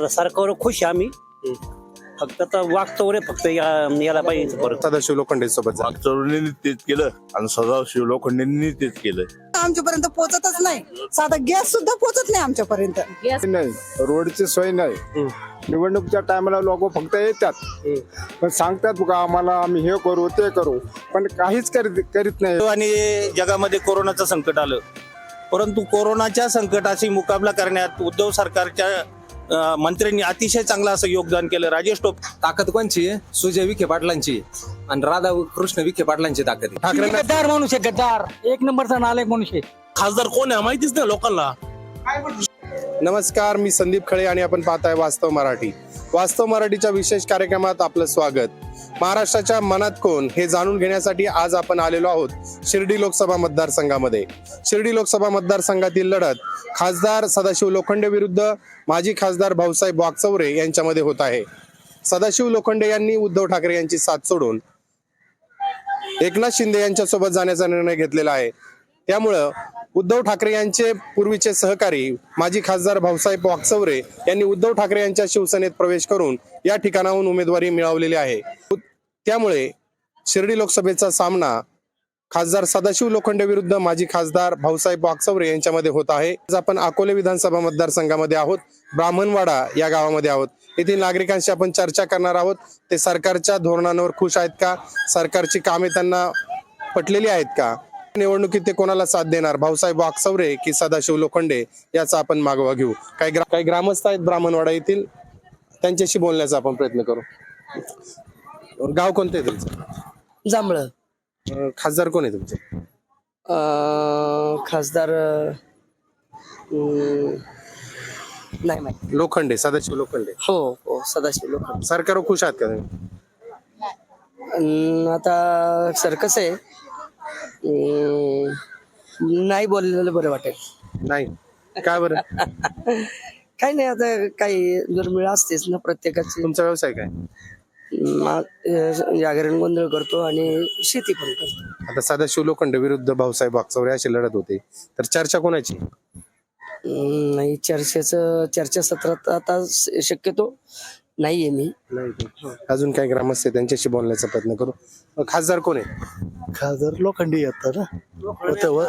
आता सरकारवर खुश आहे आम्ही. फक्त आता वागतो रे फक्त या- याला पाहिजे परत. सदाशिव लोखंडे सोबत जा. मागचौरणीने तेच केलं आणि सदाशिव लोखंडेंनी तेच केलं. आमच्यापर्यंत पोहोचतच नाही. साधा गॅस सुद्धा पोहोचत नाही आमच्यापर्यंत. नाही रोडची सोय नाही. निवडणुकीच्या टायमाला लोक फक्त येतात. पण सांगतात का आम्हाला आम्ही हे करू ते करू. पण काहीच करीत करीत नाही. आणि जगामध्ये कोरोनाचं संकट आलं. परंतु कोरोनाच्या संकटाशी मुकाबला करण्यात उद्धव सरकारच्या मंत्र्यांनी अतिशय चांगलं असं योगदान केलं. राजेश टोप ताकद कोणची? आहे सुजय विखे पाटलांची. आणि राधा कृष्ण विखे पाटलांची ताकद आहे. ठाकरे गद्दार माणूस आहे गद्दार. एक नंबरचा नालायक माणूस आहे खासदार कोण आहे? माहितीच नाही लोकांना. नमस्कार मी संदीप खळे आणि आपण पाहताय वास्तव मराठी. वास्तव मराठीच्या विशेष कार्यक्रमात आपलं स्वागत. महाराष्ट्राच्या मनात कोण हे जाणून घेण्यासाठी आज आपण आलेलो आहोत शिर्डी लोकसभा मतदारसंघामध्ये. शिर्डी लोकसभा मतदारसंघातील लढत खासदार सदाशिव लोखंडे विरुद्ध माजी खासदार भाऊसाहेब वागचौरे यांच्यामध्ये होत आहे. सदाशिव लोखंडे यांनी उद्धव ठाकरे यांची साथ सोडून एकनाथ शिंदे यांच्यासोबत जाण्याचा निर्णय घेतलेला आहे. त्यामुळं उद्धव ठाकरे यांचे पूर्वीचे सहकारी माजी खासदार भाऊसाहेब वाकचौरे यांनी उद्धव ठाकरे यांच्या शिवसेनेत प्रवेश करून या ठिकाणाहून उमेदवारी मिळवलेली आहे. त्यामुळे शिर्डी लोकसभेचा सामना खासदार सदाशिव लोखंडे विरुद्ध माजी खासदार भाऊसाहेब वाकचौरे यांच्यामध्ये होत आहे. आज आपण अकोले विधानसभा मतदारसंघामध्ये आहोत. ब्राह्मणवाडा या गावामध्ये आहोत. येथील नागरिकांशी आपण चर्चा करणार आहोत. ते सरकारच्या धोरणांवर खुश आहेत का? सरकारची कामे त्यांना पटलेली आहेत का? निवडणुकीत ते कोणाला साथ देणार? भाऊसाहेब वाकचौरे की सदाशिव लोखंडे? याचा आपण मागोवा घेऊ. काही ग्रा- काही ग्रामस्थ आहेत ब्राह्मणवाडा येथील. त्यांच्याशी बोलण्याचा आपण प्रयत्न करू. गाव कोणतं आहे तुमचं? जांभळं. अं, खासदार कोण आहे तुमचे? अं, खासदार अं, नाही माहिती. लोखंडे सदाशिव लोखंडे. हो हो सदाशिव लोक सरकारवर खुश आहात का तुम्ही? आता सर कसं आहे. अं, नाही बोललेलं बरं वाटेल. नाही. काय बरं? काही नाही आता काही दुर्मिळ असतेच ना प्रत्येकाची. तुमचा व्यवसाय काय? जागरण गोंधळ करतो आणि शेती पण करतो. आता सदाशिव लोखंडे विरुद्ध भाऊसाहेब वागचौरे अशी लढत होते. तर चर्चा कोणाची? नाही चर्चेचं चर्चासत्रात आता शक्यतो नाहीये मी. अजून काही ग्रामस्थ त्यांच्याशी बोलण्याचा प्रयत्न करू. अं, खासदार कोण आहे? खासदार लोखंडी येतात ना. आता वा-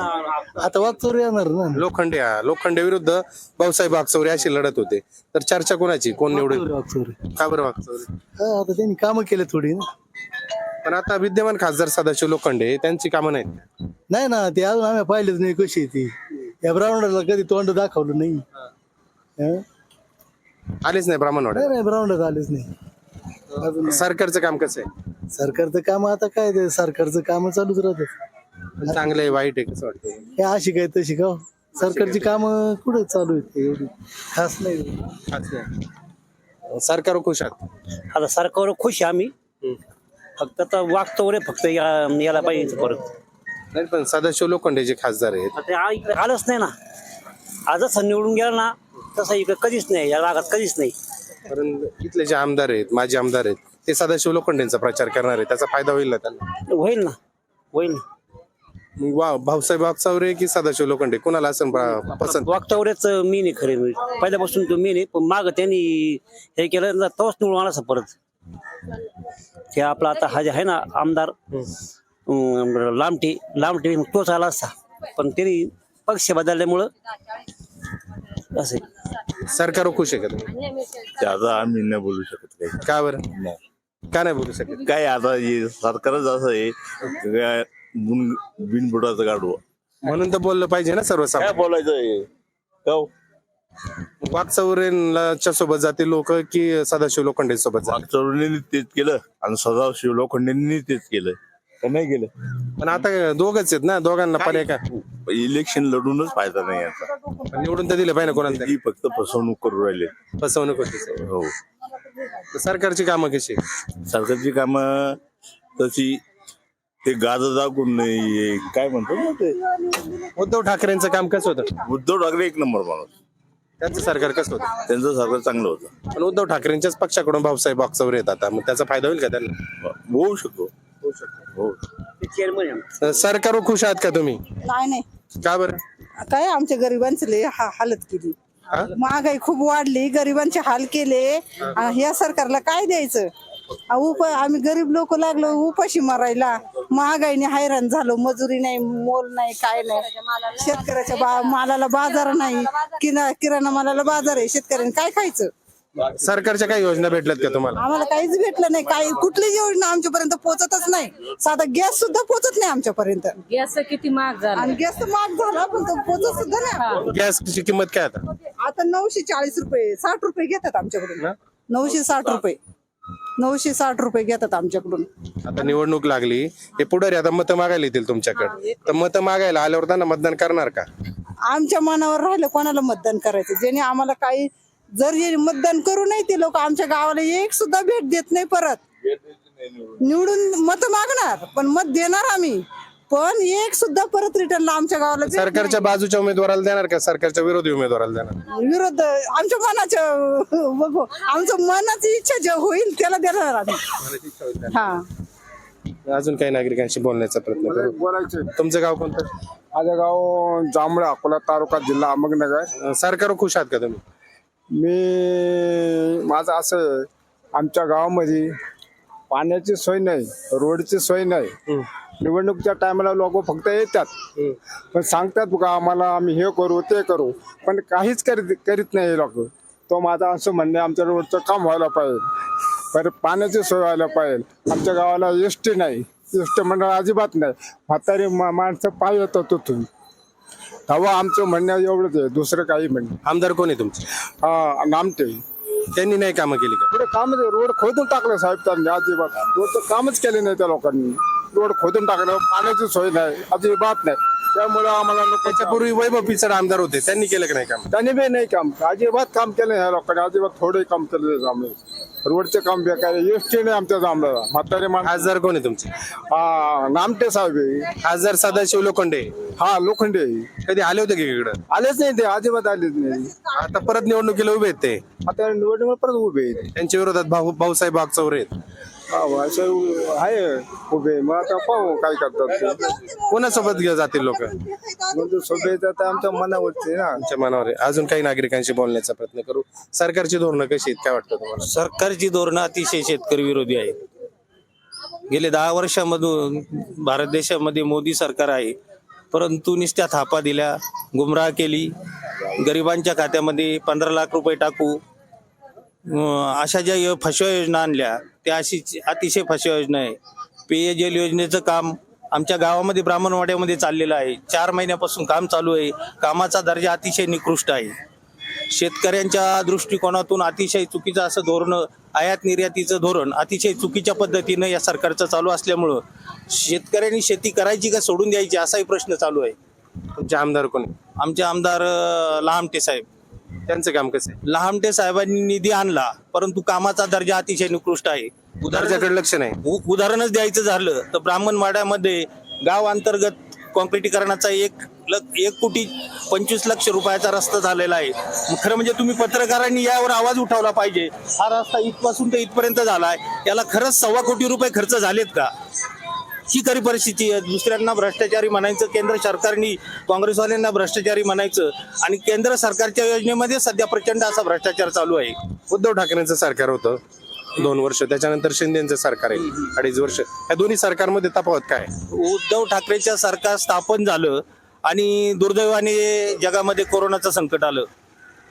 आता येणार ना. लोखंडे हा. लोखंडे विरुद्ध भाऊसाहेब वागचौरे अशी लढत होते. तर चर्चा कोणाची? कोण निवडेल वागचोर का बरं वागचौरे हा आता त्यांनी कामं केले थोडी ना. पण आता विद्यमान खासदार सदाशिव लोखंडे त्यांची कामं नाहीत. नाही ना ते अजून आम्ही पाहिलेच नाही कशी आहे ती. या ब्राऊंडला कधी तोंड दाखवलं नाही. हा? आलेच नाही ब्राह्मणवाड्यात नाही नाही ब्राऊंडात आलेच नाही. अजून सरकारचं काम कसं आहे? सरकारचं काम आता काय ते सरकारचं काम चालूच राहतात चांगलं आहे वाईट आहे कसं वाटतं हे अशी काय तशी का हो? सरकारची कामं कुठं चालू आहेत एवढी? खास नाही. खास नाही. सरकारवर खुश आहात? आता सरकारवर खुश आहे आम्ही. फक्त आता वागतो रे फक्त या- याला पाहिजे परत. नाही पण सदाशिव लोखंडे जे खासदार आहेत. आता इकडे आलंच नाही ना. आजच निवडून गेला ना तसं इकडे कधीच नाही या भागात कधीच नाही. कारण इथले जे आमदार आहेत माजी आमदार आहेत ते सदाशिव लोखंडेंचा प्रचार करणार आहेत. त्याचा फायदा होईल ना त्यांना? होईल ना होईल ना. मग वा भाऊसाहेब वागचावरे की सदाशिव लोखंडे? कोणाला असं प- पसंत? वागतावरच मीन आहे खरे पहिल्यापासून तो मीन आहे पण माग त्यांनी हे केलं ना तोच निवडून आला असं परत. ते आपला आता हा जे आहे ना आमदार अं, लामटे लामटे तोच आला असता. पण त्यांनी पक्ष बदलल्यामुळं असं. आहे. सरकारवर खुश आहे का तुम्ही त्याचा आम्ही नाही बोलू शकत काही. का बरं? का नाही बोलू शकत? काय आता हे सरकारच असं आहे बिनबुडाचं गाडवं म्हणून तर बोललं पाहिजे ना काय सर्वसामान्य बोलायचं आहे हो? वागचौरेंच्या सोबत जातील लोक की सदाशिव लोखंडे सोबत मागचौरणीने तेच केलं आणि सदाशिव लोखंडेंनी तेच केलं. का नाही केलं पण आता दोघच आहेत ना दोघांना पर्याय का इलेक्शन लढूनच फायदा नाही याचा. पण निवडून तर दिले पाहिजे ना कोणाला ती फक्त फसवणूक करू राहिले. फसवणूक होते. हो. तर सरकारची कामं कशी सरकारची कामं तशी ते गाज दाखवून नाही काय म्हणतो ना ते? उद्धव ठाकरेंचं काम कसं होतं? उद्धव ठाकरे एक नंबर माणूस. त्यांचं सरकार कसं होतं? त्यांचं सरकार चांगलं होतं. पण उद्धव ठाकरेंच्याच पक्षाकडून भाऊसाहेब वागचौरे येतात. आता मग त्याचा फायदा होईल का त्यांना? होऊ शकतो. हो. ते चेअरमन आहे आमचे. सरकारवर खुश आहात का तुम्ही? नाही नाही. का बरं? काय आमच्या गरिबांची लय हा हालत केली. महागाई खूप वाढली गरिबांचे हाल केले. या सरकारला काय द्यायचं? आ, उप आम्ही गरीब लोक लागलो उपाशी मारायला. महागाईने हैराण झालो मजुरी नाही मोल नाही काय नाही. शेतकऱ्याच्या बा मालाला बाजार नाही. किना किराणा मालाला बाजार आहे. शेतकऱ्यांनी काय खायचं? सरकारच्या काही योजना भेटल्यात का तुम्हाला? आम्हाला काहीच भेटलं नाही. काही कुठलीच योजना आमच्यापर्यंत पोहोचतच नाही. साधा गॅस सुद्धा पोहोचत नाही आमच्यापर्यंत. गॅस किती महाग झाला? आणि गॅस तर महाग झाला पण तो पोहोचत सुद्धा नाही. गॅसची किंमत काय आता? आता नऊशे चाळीस रुपये साठ रुपये घेतात आमच्याकडून. नऊशे साठ रुपये. नऊशे साठ रुपये घेतात आमच्याकडून. आता निवडणूक लागली. हे पुढारी आता मतं मागायला येतील तुमच्याकडे. तर मतं मागायला आल्यावर त्यांना मतदान करणार का? आमच्या मनावर राहिलं कोणाला मतदान करायचं? ज्याने आम्हाला काही जर जे मतदान करू नाही ते लोक आमच्या गावाला एक सुद्धा भेट देत नाही परत. निवडून मत मागणार पण मत देणार आम्ही. पण एक सुद्धा परत रिटर्नला आमच्या गावाला भेट सरकारच्या बाजूच्या उमेदवाराला देणार का? सरकारच्या विरोधी उमेदवाराला देणार? नाही. विरोध आमच्या मनाच्या बघू. आमचं मनाची इच्छा जे होईल त्याला देणार आम्ही. हा. अजून काही नागरिकांशी बोलण्याचा प्रयत्न करू? बोलायचे. तुमचं गाव कोणतं? माझं गाव जांभळे अकोला तालुका जिल्हा अहमदनगर. अं, सरकारवर खुश आहात का तुम्ही? मी माझं असं आहे, आमच्या गावामध्ये पाण्याची सोय नाही रोडची सोय नाही. निवडणुकीच्या टायमाला लोक फक्त येतात. पण सांगतात का आम्हाला आम्ही हे करू ते करू. पण काहीच करीत करीत नाही लोक. तो माझा असं म्हणणे आमच्या रोडचं काम व्हायला पाहिजे. पर पाण्याची सोय व्हायला पाहिजे. आमच्या गावाला एस टी नाही. एस टी मंडळ अजिबात नाही. म्हातारी मा- माणसं पाय येतात तिथून. तेव्हा आमचं म्हणणं एवढंच आहे. दुसरं काही म्हणणं आमदार कोण आहे तुमचे? हा नामटे. त्यांनी नाही कामं केली का? पुढे काम रोड खोदून टाकलं साहेब त्यांनी अजिबात. रोडचं कामच केले नाही त्या लोकांनी. रोड खोदून टाकलं पाण्याची सोय नाही अजिबात नाही. त्यामुळे आम्हाला त्याच्यापूर्वी वैभव पिचड आमदार होते त्यांनी केलं का नाही काम? त्यांनी बी नाही काम. अजिबात काम केलं ह्या लोकांनी अजिबात थोडे काम केले जांभळे. रोडचे काम बेकार एस टी नाही आमच्या जांभळाला. म्हातारे माणसं. खासदार कोण आहे तुमचे? हा नामटे साहेब आहे. खासदार सदाशिव लोखंडे. हा लोखंडे आहे. कधी आले होते की इकडं? आलेच नाही ते अजिबात आलेच नाही. आता परत निवडणुकीला उभे आहेत ते. आता निवडणूक परत उभे आहेत. त्यांच्या विरोधात भाऊ भाऊसाहेब वागचौरे आहेत. हा, असं आहे. उभे. मग आता पाहू काय करतात ते. कोणासोबत घेऊन जातील लोक? म्हणजे सोबत आता आमच्या मनावरती ना. आमच्या मनावर आहे. अजून काही नागरिकांशी बोलण्याचा प्रयत्न करू. सरकारची धोरणं कशी आहेत? काय वाटतं तुम्हाला? सरकारची धोरणं अतिशय शेतकरी विरोधी आहेत. गेले दहा वर्षामधून भारत देशामध्ये मोदी सरकार आहे. परंतु नुसत्या थापा दिल्या गुमराह केली. गरिबांच्या खात्यामध्ये पंधरा लाख रुपये टाकू. अशा ज्या यो- फसव्या योजना आणल्या त्या अशी अतिशय फसव्या योजना आहे. पेयजल योजनेचं काम आमच्या गावामध्ये ब्राह्मणवाड्यामध्ये चाललेलं आहे. चार महिन्यापासून काम चालू आहे. कामाचा दर्जा अतिशय निकृष्ट आहे. शेतकऱ्यांच्या दृष्टिकोनातून अतिशय चुकीचं असं धोरण आयात निर्यातीचं धोरण अतिशय चुकीच्या पद्धतीनं या सरकारचं चालू असल्यामुळं शेतकऱ्यांनी शेती करायची का सोडून द्यायची असाही प्रश्न चालू आहे. तुमचे आमदार कोण? आमचे आमदार लहामटे साहेब. त्यांचं काम कसं आहे? लहामटे साहेबांनी निधी आणला परंतु कामाचा दर्जा अतिशय निकृष्ट आहे. उदाहरण दर्जाकडे लक्ष नाही. उ- उदाहरणच द्यायचं झालं तर ब्राह्मणवाड्यामध्ये गाव अंतर्गत कॉन्क्रिटीकरणाचा एक लक एक कोटी पंचवीस लक्ष रुपयाचा रस्ता झालेला आहे. खरं म्हणजे तुम्ही पत्रकारांनी यावर आवाज उठवला पाहिजे. हा रस्ता इथपासून ते इथपर्यंत झालाय याला खरंच सव्वा कोटी रुपये खर्च झालेत का? ही खरी परिस्थिती आहे. दुसऱ्यांना भ्रष्टाचारी म्हणायचं केंद्र सरकारनी काँग्रेसवाल्यांना भ्रष्टाचारी म्हणायचं आणि केंद्र सरकारच्या योजनेमध्ये सध्या प्रचंड असा भ्रष्टाचार चालू आहे. उद्धव ठाकरेंचं सरकार होतं दोन वर्ष. त्याच्यानंतर शिंदेचं सरकार आहे. अडीच वर्ष. या दोन्ही सरकारमध्ये तफावत काय? उद्धव ठाकरेच्या सरकार स्थापन झालं आणि दुर्दैवाने जगामध्ये कोरोनाचं संकट आलं.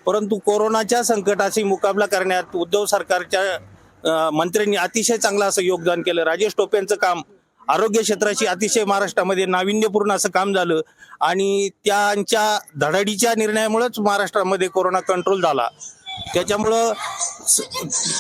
परंतु कोरोनाच्या संकटाशी मुकाबला करण्यात उद्धव सरकारच्या मंत्र्यांनी अतिशय चांगलं असं योगदान केलं. राजेश टोपेंचं काम आरोग्य क्षेत्राशी अतिशय महाराष्ट्रामध्ये नाविन्यपूर्ण असं काम झालं आणि त्यांच्या धडाडीच्या निर्णयामुळेच महाराष्ट्रामध्ये कोरोना कंट्रोल झाला. त्याच्यामुळं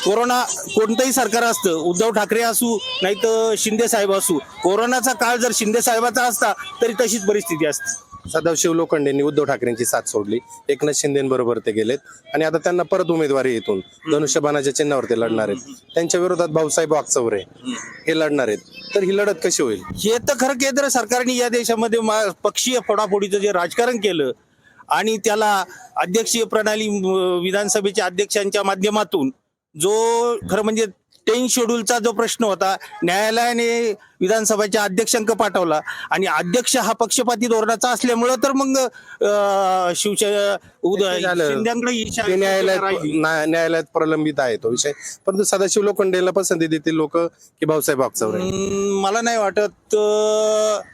कोरोना कोणतंही सरकार असतं उद्धव ठाकरे असू नाही तर शिंदे साहेब असू कोरोनाचा काळ जर शिंदे साहेबाचा असता तरी तशीच परिस्थिती असते. सदाशिव लोखंडेंनी उद्धव ठाकरेंची साथ सोडली. एकनाथ शिंदेबरोबर ते गेलेत. आणि आता त्यांना परत उमेदवारी येतून धनुष्यबाणाच्या चिन्हावर ते लढणार आहेत. त्यांच्या विरोधात भाऊसाहेब वागचौरे हे लढणार आहेत. तर ही लढत कशी होईल? हे तर खरं केंद्र सरकारने या देशामध्ये पक्षीय फोडाफोडीचं जे राजकारण केलं आणि त्याला अध्यक्षीय प्रणाली विधानसभेच्या अध्यक्षांच्या माध्यमातून जो खरं म्हणजे टेन शेड्यूलचा जो प्रश्न होता न्यायालयाने विधानसभेच्या अध्यक्षांक पाठवला. आणि अध्यक्ष हा पक्षपाती धोरणाचा असल्यामुळं तर मग शिवसेना न्यायालयात प्रलंबित आहे तो विषय. परंतु सदाशिव लोखंडेला पसंती देतील लोक की भाऊसाहेब हम्म, मला नाही वाटत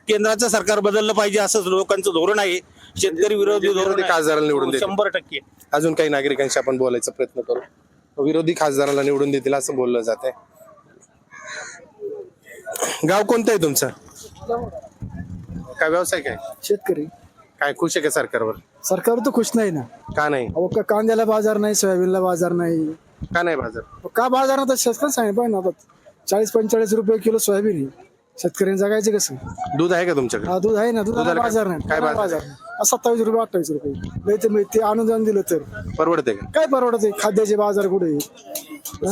केंद्राचं सरकार बदललं पाहिजे असंच लोकांचं धोरण आहे. शेतकरी विरोधी धोरण. खासदाराला निवडून. शंभर टक्के. अजून काही नागरिकांशी आपण बोलायचा प्रयत्न करू. विरोधी खासदाराला निवडून देतील असं बोललं जात आहे गाव कोणतं आहे तुमचं? काय व्यवसाय काय? शेतकरी. काय खुश आहे का सरकारवर? सरकार तर खुश नाही ना. का नाही? अहो का कांद्याला बाजार नाही सोयाबीनला बाजार नाही. का नाही बाजार? का बाजार तर शेतकरी सांगितलं पाहिजे ना आता चाळीस पंचेचाळीस रुपये किलो सोयाबीन आहे. शेतकऱ्यांनी जगायचं कसं? दूध आहे का तुमच्याकडे? हा दूध आहे ना. दुधाला दुधाला काय- बाजार नाही. काय बाजार? बाजार नाही. सत्तावीस रुपये अठ्ठावीस रुपये. नाही तर ते अनुदान दिलं तर. परवडते का? काय परवडत? आहे खाद्याचे बाजार कुठे आहे?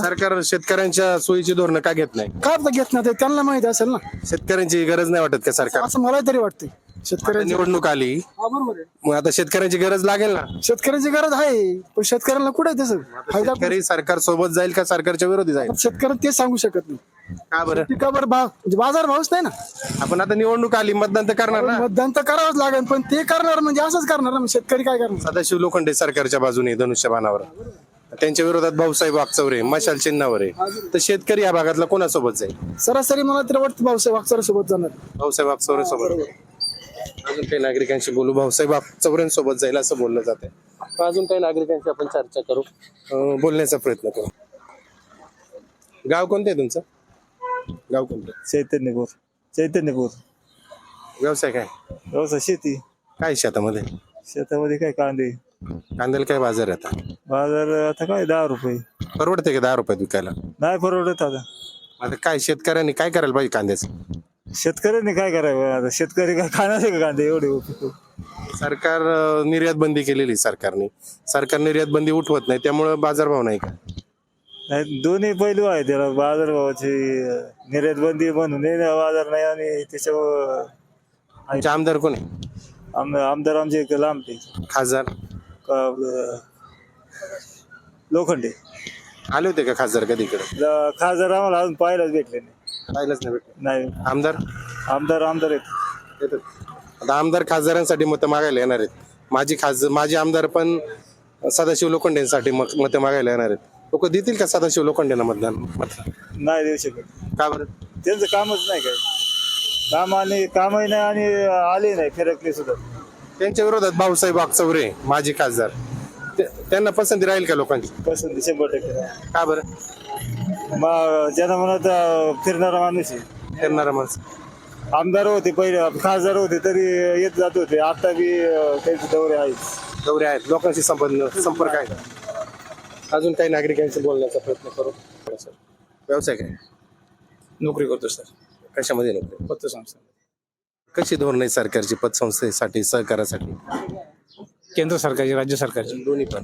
सरकार शेतकऱ्यांच्या सोयीची धोरणं का घेत नाही? काय आता घेत नाही? ते त्यांना माहिती असेल ना. शेतकऱ्यांची गरज नाही वाटत का सरकार? असं मला तरी वाटते शेतकऱ्यांची निवडणूक आली. हा, बरोबर आहे. मग आता शेतकऱ्यांची गरज लागेल ना? शेतकऱ्याची गरज आहे पण शेतकऱ्यांना कुठे तसं फायदा शेतकरी सरकार सोबत जाईल का सरकारच्या विरोधी जाईल? शेतकऱ्यांना ते सांगू शकत नाही. का बरं? पिकावर भाव म्हणजे बाजार भावच नाही ना. आपण आता निवडणूक आली मतदान तर करणार ना? मतदान तर करावंच लागेल पण ते करणार म्हणजे असंच करणार ना. मग शेतकरी काय करणार? सदाशिव लोखंडे सरकारच्या बाजूने धनुष्यबाणावर त्यांच्या विरोधात भाऊसाहेब वागचौरे मशाल चिन्हावर. आहे तर शेतकरी या भागातला कोणासोबत जाईल? सरासरी मला तर वाटतं भाऊसाहेब अक्षर सोबत जाणार. भाऊसाहेब वागचौरे सोबत अजून काही नागरिकांशी बोलू? भाऊसाहेब वागचौरेंसोबत जाईल असं बोललं जाते अजून काही नागरिकांशी आपण चर्चा करू? अं, बोलण्याचा प्रयत्न करू. गाव कोणतं आहे तुमचं? गाव कोणतं? चैतन्यपूर चैतन्यपूर व्यवसाय काय? व्यवसाय शेती. काय शेतामध्ये? शेतामध्ये काय कांदे. कांद्याला काय बाजार आहे आता? बाजार आता काय दहा रुपये. परवडते का दहा रुपयात विकायला? नाही परवडत आता. आता काय शेतकऱ्यांनी काय करायला पाहिजे कांद्याचं? शेतकऱ्यांनी काय करावं? आता शेतकरी काय खाणार का कांदे? एवढे सरकार अं, निर्यात बंदी केलेली सरकारने. सरकार निर्यात बंदी उठवत नाही त्यामुळे बाजारभाव नाही का? नाही दोन्ही पैलू आहे त्याला. बाजारभावाची निर्यात बंदी म्हणून बाजार नाही आणि त्याच्यावर आमदार कोण आहे आम- आमदार आमचे एक लांबते खासदार? का आपलं लोखंडे. आले होते का खासदार कधी इकडे खासदार आम्हाला अजून पाहायलाच भेटले नाही. पाहिलंच नाही भेटलं. नाही. आमदार? आमदार आमदार आहेत. येतात. आता आमदार खासदारांसाठी मतं मागायला येणार आहेत. माझी खासदार माझे आमदार पण सदाशिव लोखंडेंसाठी मत मतं मागायला येणार आहेत. लोक देतील का सदाशिव लोखंडेंना मतदान? मत? नाही देऊ शकत. का बरं? त्यांचं कामच नाही काय. काम आणि कामही नाही आणि आले नाही फिरकले सुद्धा. त्यांच्या विरोधात भाऊसाहेब वागचौरे माजी खासदार. ते- त्यांना पसंती राहील का लोकांची? पसंत शंभर टक्के का बरं? मग ज्यांना म्हणत अं, फिरणारा माणूस आहे. फिरणारा माणूस. आमदार होते पहिले खासदार होते तरी येत जात होते. आता बी त्यांचे दौरे आहेत. दौरे आहेत. लोकांशी संबंध संपर्क आहे. अजून काही नागरिकांशी बोलण्याचा प्रयत्न करू? व्यवसाय काय? नोकरी करतो सर. कशामध्ये नोकरी? पतसंस्था कशी धोरण आहे सरकारची पतसंस्थेसाठी सहकारासाठी केंद्र सरकारची राज्य सरकारची. दोन्ही पण.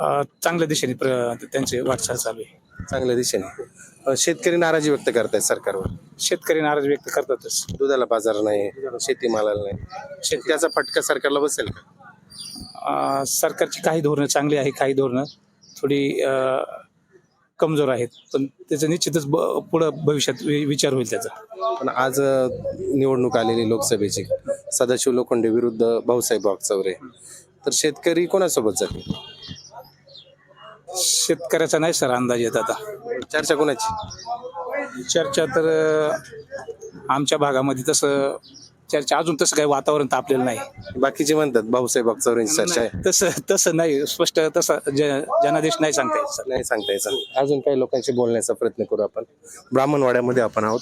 अं, चांगल्या दिशेने प्र- त्यांची वाटचाल चालू आहे. चांगल्या दिशेने. शेतकरी नाराजी व्यक्त करतायत सरकारवर. शेतकरी नाराज व्यक्त करतातच दुधाला बाजार नाही शेतीमालाला नाही. शेत त्याचा फटका सरकारला बसेल का? अं, सरकारची काही धोरणं चांगली आहे काही धोरणं थोडी अं, कमजोर आहेत. पण त्याचं निश्चितच ब- पुढं भविष्यात वि- विचार होईल त्याचा. पण आज अं, निवडणूक आलेली लोकसभेची सदाशिव लोखंडे विरुद्ध भाऊसाहेब वागचौरे तर शेतकरी कोणासोबत जातील? शेतकऱ्याचा नाही सर अंदाज येत आता. चर्चा कोणाची? चर्चा तर अं, आमच्या भागामध्ये तसं चर्चा अजून तसं काही वातावरण तापलेलं नाही. बाकीचे म्हणतात भाऊसाहेब वागचौरेंची चर्चा आहे. तसं तसं नाही. स्पष्ट तसं ज- जनादेश नाही सांगता येत सर. नाही सांगता यायचं अजून काही लोकांशी बोलण्याचा प्रयत्न करू आपण. ब्राह्मणवाड्यामध्ये आपण आहोत.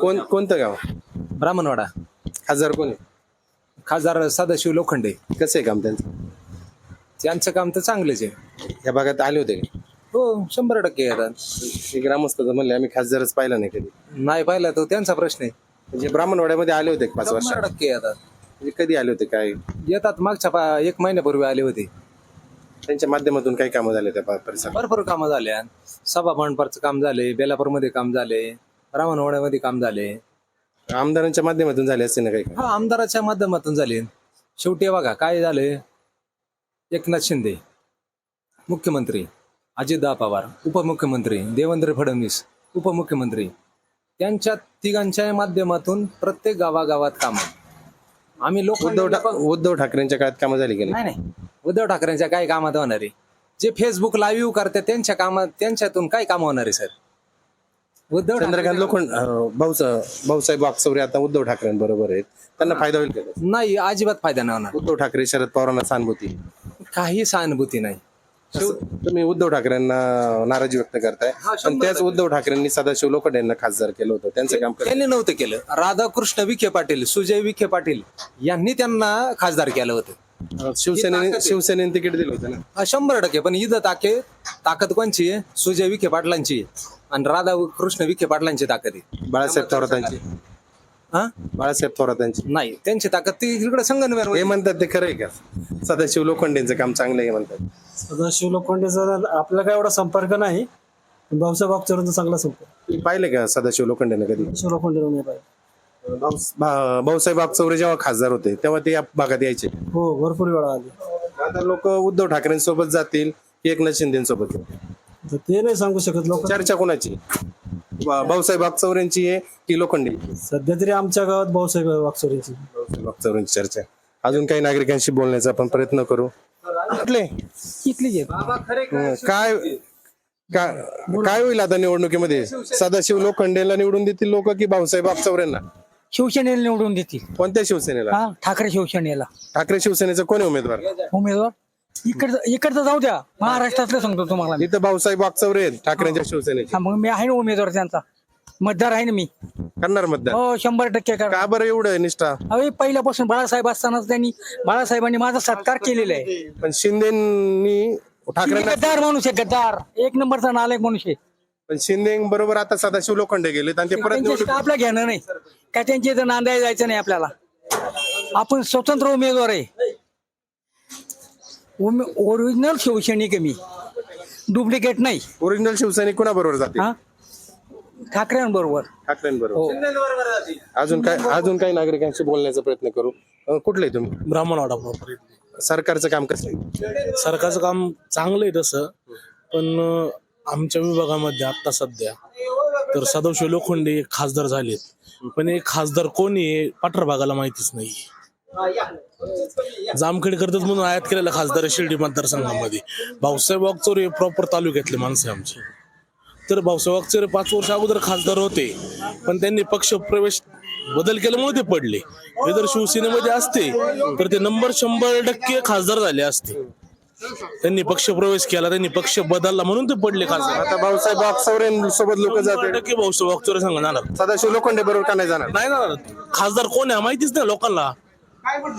कोण कोणतं गाव? ब्राह्मणवाडा. खासदार कोण आहे? खासदार सदाशिव लोखंडे. कसं आहे काम त्यांचं? त्यांचं काम तर चांगलंच आहे. या भागात आले होते का? हो शंभर टक्के येतात. ते ग्रामस्थ तर म्हणले आम्ही खासदारच पाहिला नाही कधी. नाही पाहिला तो त्यांचा प्रश्न आहे. म्हणजे ब्राह्मणवाड्यामध्ये आले होते पाच शंभर टक्के येतात. म्हणजे कधी आले होते काय? येतात मागच्या पा- एक महिन्यापूर्वी आले होते. त्यांच्या माध्यमातून काही कामं झाले त्या पा- परिसरात? भरपूर कामं झाल्या सभा मंडपाचं काम झाले बेलापूरमध्ये काम झाले ब्राह्मणवाड्यामध्ये काम झाले. आमदारांच्या माध्यमातून झाले असते ना काही हा आमदाराच्या माध्यमातून झाले. शेवटी बघा काय झाले? एकनाथ शिंदे मुख्यमंत्री अजितदा पवार उपमुख्यमंत्री देवेंद्र फडणवीस उपमुख्यमंत्री त्यांच्या तिघांच्या माध्यमातून प्रत्येक गावागावात काम. आम्ही लोक उद्धव ठा- उद्धव ठाकरेंच्या काळात कामं झाली गेली नाही? नाही उद्धव ठाकरेंच्या काय कामात होणार? आहे जे फेसबुक लाईव्ह करते त्यांच्या कामात त्यांच्यातून काय काम होणार आहे सर? उद्धव चंद्रकांत ठाकरे लोखंड अं, भाऊसा भाऊसाहेब वागचौरे आता उद्धव ठाकरेंबरोबर आहेत. त्यांना फायदा होईल का? त्याचा? नाही अजिबात फायदा नाही होणार. उद्धव ठाकरे शरद पवारांना सहानुभूती. काही सहानुभूती नाही. तुम्ही उद्धव ठाकरेंना नाराजी व्यक्त करताय. पण त्याच उद्धव ठाकरेंनी सदाशिव लोखंडे यांना खासदार केलं होतं. त्यांचं काम? त्यांनी नव्हतं केलं. राधाकृष्ण विखे पाटील सुजय विखे पाटील यांनी त्यांना खासदार केलं होतं. शिवसेनेने शिवसेनेने तिकीट दिलं होतं ना? शंभर टक्के. पण इथं ताके ताकद कोणची आहे? सुजय विखे पाटलांची. आणि राधा कृष्ण विखे पाटलांची ताकद आहे. बाळासाहेब थोरातांची. हा? बाळासाहेब थोरातांची नाही त्यांची ताकद ती इकडे संगनवर हे म्हणतात ते खरं आहे का? सदाशिव लोखंडेंचं काम चांगलं आहे हे म्हणतात. सदाशिव लोखंडेचा आपला काय एवढा संपर्क नाही पण भाऊसाहेब वागचौरेंचा चांगला संपर्क. पाहिले का सदाशिव लोखंडेनं कधी? सदाशिव लोखंडे नाही पाहिजे भाऊ- भा- भाऊसाहेब वागचौरे जेव्हा खासदार होते तेव्हा ते या भागात यायचे. हो भरपूर वेळा आली. आता लोक उद्धव ठाकरेंसोबत जातील की एकनाथ शिंदेसोबत तर ते नाही सांगू शकत लोक. चर्चा कोणाची? भाऊसाहेब वागचौरेंची आहे की लोखंडे? सध्या तरी आमच्या गावात भाऊसाहेब भाऊसाहेब वागचौरेंची चर्चा अजून काही नागरिकांशी बोलण्याचा आपण प्रयत्न करू. कुठले हं, काय काय काय होईल आता निवडणुकीमध्ये? सदाशिव लोखंडेला निवडून देतील लोक की भाऊसाहेब वागचौरेंना शिवसेनेला निवडून देतील. कोणत्या शिवसेनेला? हा ठाकरे शिवसेनेला. ठाकरे शिवसेनेचा कोण आहे उमेदवार? उमेदवार? इकडचं इकडचं जाऊ द्या. महाराष्ट्रातलं सांगतो तुम्हाला मी. इथं भाऊसाहेब वागचौरे आहेत ठाकरेंच्या शिवसेनेचे. हा, मग मी आहे ना उमेदवार त्यांचा. मतदार आहे ना मी. करणार मतदान? हो शंभर टक्के कर का बरं एवढं निष्ठा? अरे पहिल्यापासून बाळासाहेब असतानाच त्यांनी बाळासाहेबांनी माझा सत्कार केलेला आहे. पण शिंदेनी ठाकरेंना गद्दार माणूस आहे गद्दार. एक नंबरचा नालायक माणूस आहे. पण शिंदे बरोबर आता सदाशिव लोखंडे गेलेत आणि ते परत त्यांच्याशी निवडून काय आपलं घेणं नाही. काय त्यांची इथं नांदायला जायचं नाही आपल्याला. आपण स्वतंत्र उमेदवार आहे. ओरिजिनल शिवसैनिक आहे मी. डुप्लिकेट नाही. ओरिजिनल शिवसैनिक कोणाबरोबर जाते हा? ठाकरेंबरोबर ठाकरेंबरोबर अजून काय अजून काही नागरिकांशी बोलण्याचा प्रयत्न करू? अं, कुठले आहे तुम्ही? ब्राह्मणवाडा प्रॉपर सरकारचं काम कसं आहे? सरकारचं काम चांगलं आहे तसं पण अं, आमच्या विभागामध्ये आता सध्या तर सदाशिव लोखंडे खासदार झालेत. पण एक खासदार कोणी आहे पाठर भागाला माहितीच नाही जामखेडकरच म्हणून आयात केलेला खासदार शिर्डी मतदारसंघामध्ये. भाऊसाहेब वागचोरे प्रॉपर तालुक्यातले माणसं आमचे. तर भाऊसाहेब वागचोरे पाच वर्ष अगोदर खासदार होते. पण त्यांनी पक्ष प्रवेश बदल केल्यामुळे ते पडले. हे जर शिवसेनेमध्ये असते तर ते नंबर शंभर टक्के खासदार झाले असते. त्यांनी पक्ष प्रवेश केला त्यांनी पक्ष बदलला म्हणून ते पडले खासदार. आता भाऊसाहेब वागचौरे सोबत लोक जाते टक्के भाऊसाहेब वागचोरे सांगा जाणार. सदाशिव लोखंडे बरोबर का नाही जाणार? नाही ना खासदार कोण आहे? माहितीच नाही लोकांना.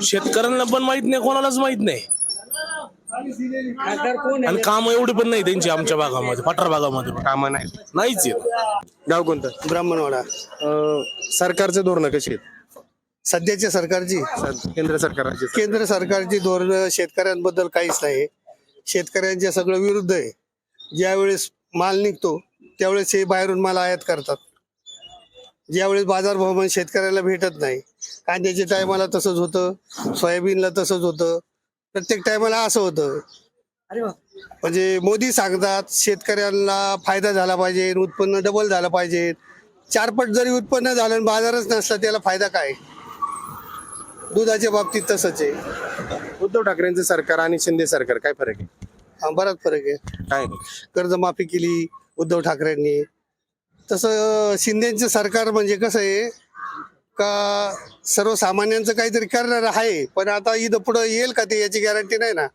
शेतकऱ्यांना पण माहीत नाही कोणालाच माहीत नाही. आणि काम एवढी पण नाही त्यांची आमच्या भागामध्ये पठार भागामध्ये पण. कामं नाही. नाहीच आहेत. गाव कोणतं? ब्राह्मणवाडा. अं, सरकारचे धोरणं कशी आहेत? सध्याच्या सरकारची? सर- केंद्र सरकारचे. केंद्र सरकारची धोरणं शेतकऱ्यांबद्दल काहीच नाही. शेतकऱ्यांच्या सगळं विरुद्ध आहे. ज्यावेळेस माल निघतो त्यावेळेस हे बाहेरून माल आयात करतात. ज्यावेळेस बाजारभाव शेतकऱ्याला भेटत नाही. कांद्याच्या टायमाला तसंच होतं. सोयाबीनला तसंच होतं. प्रत्येक टायमाला असं होतं. म्हणजे मोदी सांगतात शेतकऱ्यांना फायदा झाला पाहिजे उत्पन्न डबल झालं पाहिजे. चारपट जरी उत्पन्न झालं आणि बाजारच नसला त्याला फायदा काय? दुधाच्या बाबतीत तसंच आहे. उद्धव ठाकरेंचं सरकार आणि शिंदे सरकार काय फरक आहे? हा, बराच फरक आहे. काय कर्जमाफी केली उद्धव ठाकरेंनी. तसं शिंदेचं सरकार म्हणजे कसं आहे का सर्वसामान्यांचं काहीतरी करणार आहे पण आता इथं पुढं येईल का ते याची गॅरंटी नाही ना.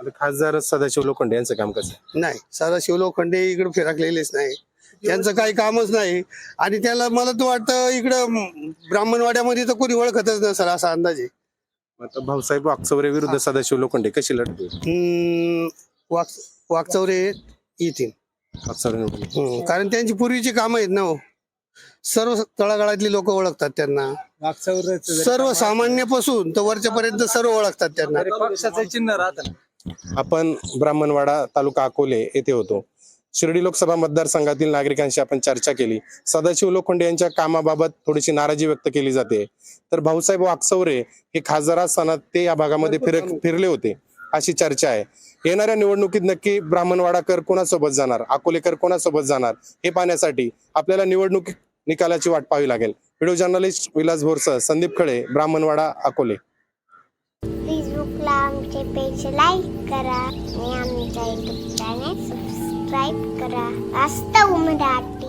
आता खासदार सदाशिव लोखंडे यांचं काम कसं? नाही साधा शिवलोखंडे इकडे फिरकलेलेच नाही. त्यांचं काही कामच नाही. आणि त्याला मला तर वाटतं इकडं ब्राह्मणवाड्यामध्ये तर कोणी ओळखतच नसेल असा अंदाज आहे. आता भाऊसाहेब वागचौरे विरुद्ध सदाशिव लोखंडे कशी लढते हम्म, वाक वाकचौरे येतील. वागचौरे निवडून येतील. हम्म, कारण त्यांची पूर्वीची कामं आहेत ना हो. सर्व तळागाळातली लोक ओळखतात त्यांना. सर्वसामान्यापासून तर वरच्यापर्यंत सर्व ओळखतात त्यांना. पक्षाचं चिन्ह राहतं. आपण ब्राह्मणवाडा तालुका अकोले येथे होतो. शिर्डी लोकसभा मतदारसंघातील नागरिकांशी आपण चर्चा केली. सदाशिव लोखंडे यांच्या कामाबाबत थोडीशी नाराजी व्यक्त केली जाते. तर भाऊसाहेब वाकचौरे हे खासदार असताना ते या भागामध्ये फिर फिरले होते अशी चर्चा आहे. येणाऱ्या निवडणुकीत नक्की ब्राह्मणवाडाकर कोणासोबत जाणार? अकोलेकर कोणासोबत जाणार? हे पाहण्यासाठी आपल्याला निवडणूक निकालाची वाट पाहावी लागेल. Video journalist Vilas Bhorsar Sandeep Khale Brahmanwada Akole. फेसबुकला आमचे पेज लाईक करा आणि आमच्या युट्यूब चॅनेल सबस्क्राईब करा. वास्तव मराठी